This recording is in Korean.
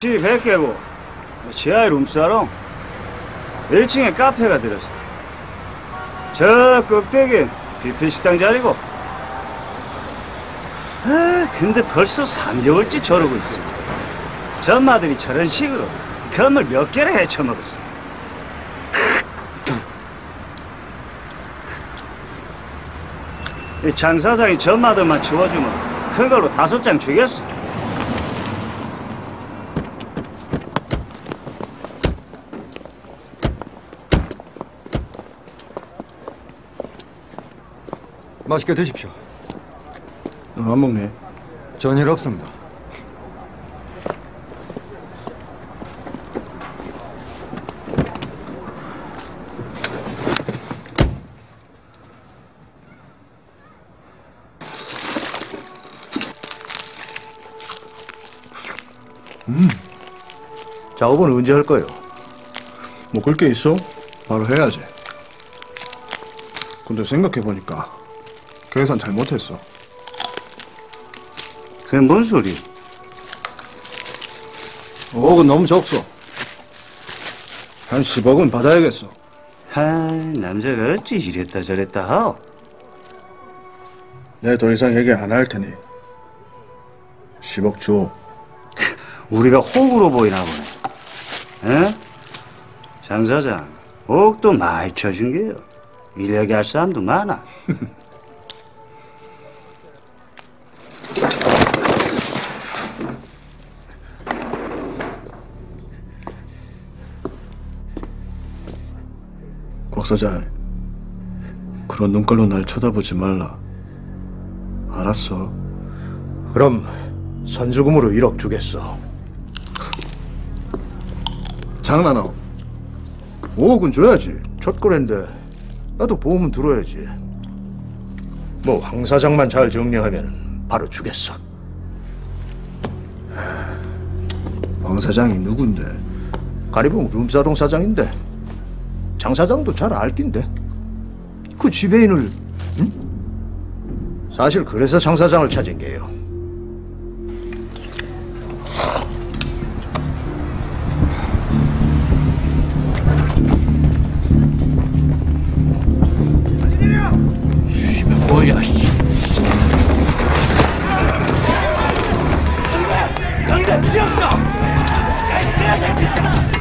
깨고 지하에 룸사롱 1층에 카페가 들었어. 저 꼭대기 뷔페 식당 자리고. 아 근데 벌써 3개월째 저러고 있어. 전마들이 저런 식으로 건물 몇 개를 헤쳐먹었어. 이 장사장이 전마들만 치워주면 큰 걸로 다섯 장 주겠어 맛있게 드십시오. 넌 안 먹네. 전일 없습니다. 작업은 언제 할 거예요? 뭐 그럴 게 있어? 바로 해야지. 근데 생각해보니까 계산 잘못했어. 그게 뭔 소리 5억은 너무 적소. 한 10억은 받아야겠어. 하 남자가 어찌 이랬다 저랬다 하오 내 더 이상 얘기 안 할 테니 10억 줘. 우리가 호구로 보이나 보네 에? 장 사장 옥도 많이 쳐준 게요 인력이 할 사람도 많아 곽 사장, 그런 눈깔로 날 쳐다보지 말라. 알았어. 그럼 선주금으로 1억 주겠어. 장난하고. 5억은 줘야지. 첫 거래인데 나도 보험은 들어야지. 뭐 황 사장만 잘 정리하면 바로 주겠어. 황 사장이 누군데? 가리봉 룸사동 사장인데 장 사장도 잘 알긴데 그 지배인을 응? 사실 그래서 장 사장을 찾은 게요 뭐야 강대 필요 없어! 내가 새끼다!